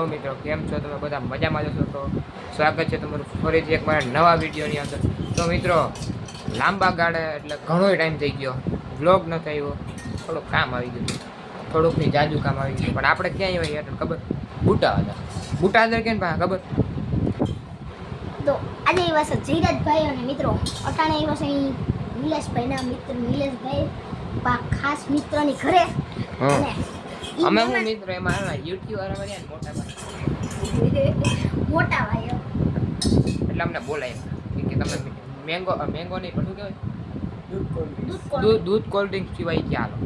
મિત્રો કેમ છો? તમે બધા મજામાં જશો તો સ્વાગત છે તમારું ફરીથી એક મારા નવા વિડીયોની અંદર. તો મિત્રો લાંબા ગાળે એટલે ઘણો ટાઈમ થઈ ગયો. વ્લોગ ન થયો. થોડુંક કામ આવી ગયું. થોડુંકની જાજુ કામ આવી ગયું. પણ આપણે ક્યાં આવ્યા યાર ખબર? બુટા હતા. બુટા અંદર કેમ પા ખબર? તો આજે એવા છે ધીરજભાઈ અને મિત્રો અટાણે એવા છે નિલેશભાઈના મિત્ર નિલેશભાઈ પા ખાસ મિત્રની ઘરે. અને અમે હું મિત્રો એમાં યુટ્યુબ વાળા મળ્યા ને મોટા ભાઈ. મોટા ભાઈ એટલે અમને બોલાય કે તમે મેંગો મેંગો નહીં પણ શું કહેવાય? દૂધ દૂધ કોલ્ડ. ડ્રિંક સિવાય ચાલો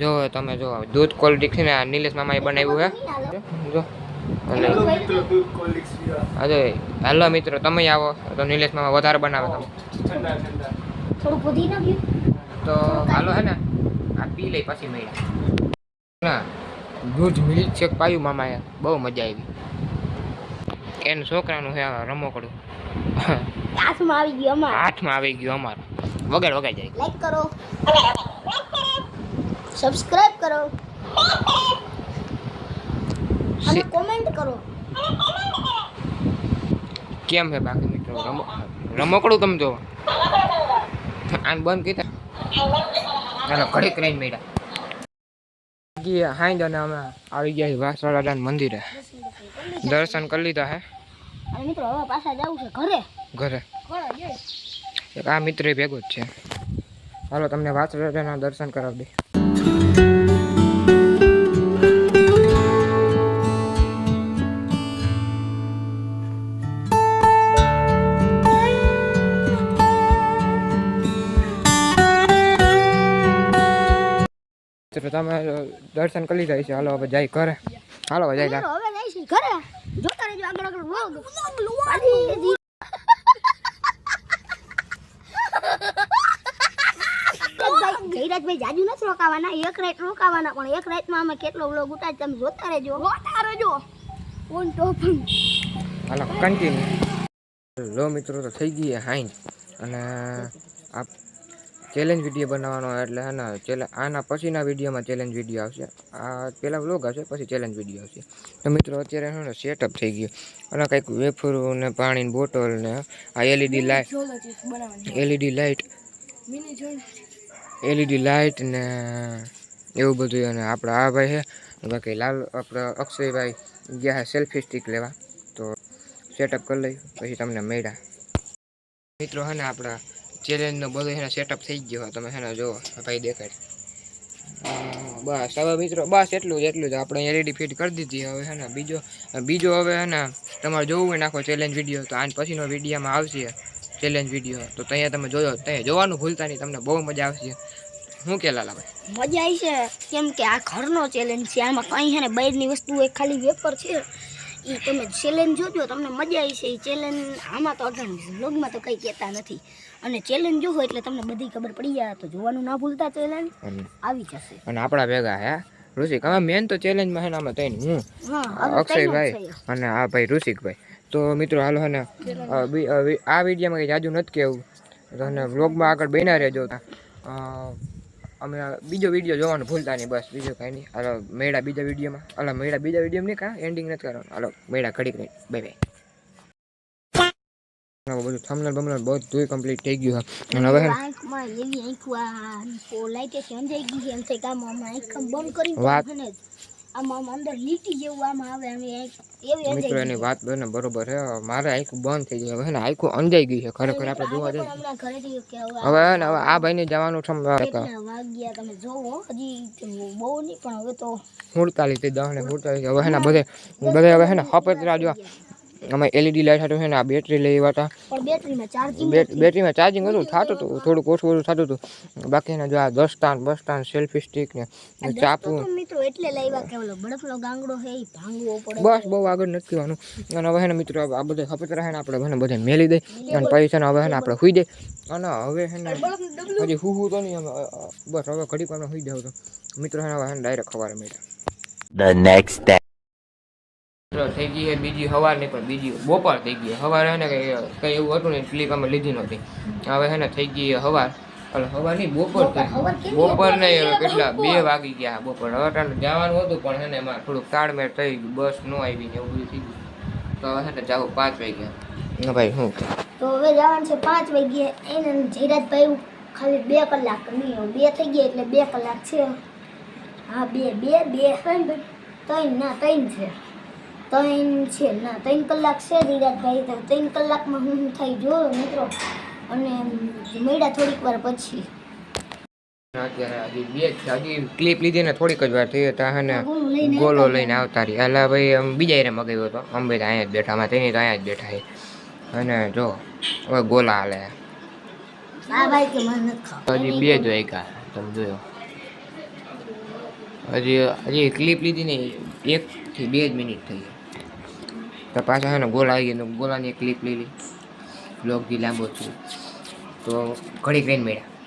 જો તમે જો દૂધ કોલ્ડ ડ્રિંક છે ને આ નિલેશ મામાએ બનાવ્યું હે. જો અને અરે હાલો મિત્રો તમે આવો. તો નિલેશ મામા વધારે બનાવે તમે તો હાલો હે ને આ પી લઈ પછી મળ્યા ના દૂધ મિલ્ક શેક પાયું મામાએ? બહુ મજા આવી. એને છોકરાનું હે રમકડું. હાથમાં આવી ગયું અમારું. હાથમાં આવી ગયું અમારું. વગાડ વગાડ જાય. લાઈક કરો. સબસ્ક્રાઇબ કરો. અને કોમેન્ટ કરો. કેમ છે બાકી મિત્રો? રમ રમકડું તમે જોવો. આને બંધ કીધા ચાલો ઘડીક રહીને મળ્યા ગયા હાઈન્દ અને અમે આવી ગયા છીએ વાસવાડાના મંદિરે. દર્શન કરી લીધા હે. મિત્રો હવે પાછા જવું છે ઘરે. ઘરે. ઘરે આ મિત્ર ભેગો જ છે. હાલો તમને વાસવાડાના દર્શન કરાવી દે. મિત્રો તમે દર્શન કરી લીધા છે હાલો હવે જાય ઘરે. હાલો હવે જાય ઘરે. જોતા રહેજો આગળ આગળ. જાજુ નથી રોકાવાના એક રાત રોકાવાના પણ એક રાતમાં અમે કેટલો વ્લોગ ઉતાર તમે જોતા રહેજો. જોતા રહેજો. ઓન ટોપ હાલો કન્ટિન્યુ લો મિત્રો તો થઈ ગઈ હાઈન. અને ચેલેન્જ વીડિયો બનાવવાનો એટલે હે ને ચેલે આના પછીના વિડીયોમાં ચેલેન્જ વીડિયો આવશે. આ પહેલાં વ્લોગ આવશે પછી ચેલેન્જ વીડિયો આવશે. તો મિત્રો અત્યારે છે ને સેટઅપ થઈ ગયું. અને કંઈક વેફરું ને પાણીની બોટલ ને આ LED light LED light LED light ને એવું બધું અને આપણા આ ભાઈ છે બાકી લાલ આપણે અક્ષયભાઈ ગયા સેલ્ફી સ્ટિક લેવા. તો સેટઅપ કરી લઈ પછી તમને મળ્યા. મિત્રો છે ને આપણા ચેલેન્જનો બધો છે સેટઅપ થઈ ગયો તમે છે ને જુઓ ભાઈ અમ, બસ હવે મિત્રો બસ એટલું જ એટલું જ. આપણે એલઈડી ફિટ કરી દીધી હવે છે ને બીજો બીજો હવે છે ને તમારે જોવું હોય નાખો ચેલેન્જ વીડિયો તો આજ પછીનો વિડીયોમાં આવશે ચેલેન્જ વીડિયો તો ત્યાં તમે જોયો ત્યાં જોવાનું ભૂલતા નહીં તમને બહુ મજા આવશે. શું કે લાલાભાઈ મજા આવી છે. કેમ કે આ ઘરનો ચેલેન્જ છે આમાં કંઈ છે ને બહારની વસ્તુ એ ખાલી વેપર છે. એ તમે ચેલેન્જ જોજો તમને મજા આવી છે એ ચેલેન્જ આમાં તો અઢાર વ્લોગમાં તો કંઈ કહેતા નથી. અને ચેલેન્જ જોવો એટલે તમને બધી ખબર પડી જાય તો જોવાનું ના ભૂલતા ચેલેન્જ આવી જશે. અને આપણા ભેગા હે ઋષિક. અમે મેન તો ચેલેન્જમાં છે ને આમાં તૈન હું અક્ષયભાઈ અને આ ભાઈ ઋષિકભાઈ. તો મિત્રો હાલો હે ને આ વિડીયોમાં કંઈ જાજુ નથી કહેવું તો અને વ્લોગમાં આગળ બન્યા રહેજો અ, અમે બીજો વીડિયો જોવાનું ભૂલતા નહીં બસ. બીજો કાંઈ નહીં. હાલો મેળા બીજા વિડીયોમાં હાલો મેળા બીજા વિડીયોમાં નહીં કાં એન્ડિંગ નથી કરવાનું. હાલો મેળા ઘડીક નહીં બાય બાય બધું થમનલ બમનલ બધું કમ્પ્લીટ થઈ ગયું અને હવે વાત- આમાં અંદર લીટી જેવું આમાં આવે આમ એ આંખ એવી મિત્રો એની વાત બને બરોબર છે મારે આંખું બંધ થઈ ગયું હવે ને આંખું અંજાઈ ગયું છે. ખરેખર આપણે જોવા જઈએ. હવે હવે ને હવે આ ભાઈને જવાનું છે વાગ્યા તમે જોવો? હજી બહુ નહીં પણ હવે તો સુડતાલીસથી દસ ને સુડતાલીસ હવે હે ને બધે બધે હવે હે ને હપતરા જો. અમે એલઈડી લાઇટ હતું છે ને આ બેટરી લઈ આવ્યા હતા. બેટરીમાં ચાર્જિંગ હતું થતું હતું થોડુંક ઓછું ઓછું થતું હતું. બાકી એના જો આ દસ્તાન બસ્તાન સેલ્ફી સ્ટીક ને ચાપુ મિત્રો એટલે લાવ્યા કે ઓલો બળફનો ગાંગડો છે એ ભાંગવો પડે. બસ બહુ આગળ નથી કહેવાનું અને હવે એને ને મિત્રો આ બધે હપતરા રહે ને આપણે હે બધે મેલી દઈ અને પૈસા હવે હે ને આપણે હુઈ દઈ અને હવે હે ને હજી હું હું તો નહીં અમે બસ હવે ઘડીક વાર હુઈ જાવ તો. મિત્રો હે હવે હે ડાયરેક્ટ ખબર મળ્યા the next day. થઈ ગઈ છે બીજી હવાર નહીં પણ બીજી બપોર થઈ ગઈ હવાર હે ને કંઈ કંઈ એવું હતું ને ફ્લિપ અમે લીધી નહોતી. હવે હે ને થઈ ગઈ સવાર હવાર. અલે હવા નહીં બપોર થઈ. બપોર એટલા નહીં હવે કેટલા બે વાગી ગયા બપોર. હવે જવાનું હતું પણ હે ને એમાં થોડુંક તાળમેળ થઈ ગયું. બસ ન આવી ને એવું બધું થઈ ગયું. તો હવે છે ને જાવું પાંચ વાગ્યા. ના ભાઈ શું તો હવે જવાનું છે પાંચ વાગ્યે. એને જયરાજભાઈ ખાલી બે કલાક નહીં બે થઈ ગયા એટલે બે કલાક છે. હા બે બે બે છે ને ત્રણ ના ત્રણ છે. ત્રણ છે ના ત્રણ કલાક છે ધીરાજભાઈ તો ત્રણ કલાકમાં હું થઈ જોયો મિત્રો. અને મળ્યા થોડીક વાર પછી. ક્લિપ લીધી ને થોડીક જ વાર થઈ હતા અને ગોલો લઈને આવતા રહી એટલે ભાઈ આમ બીજા એને મગાવ્યો હતો. અમે બધા અહીંયા જ બેઠા માં તેની તો અહીંયા જ બેઠા છે. અને જો હવે ગોલા હાલે. હજી બે જ વાગ્યા તમે જોયો. હજી હજી ક્લિપ લીધી ને એકથી બે જ મિનિટ થઈ તો પાછા છે ને ગોલ આવી ગયો ગોલાની એક ક્લિપ લીધી બ્લોગ બી લાંબો છું. તો ઘડીક રહીને મળ્યા.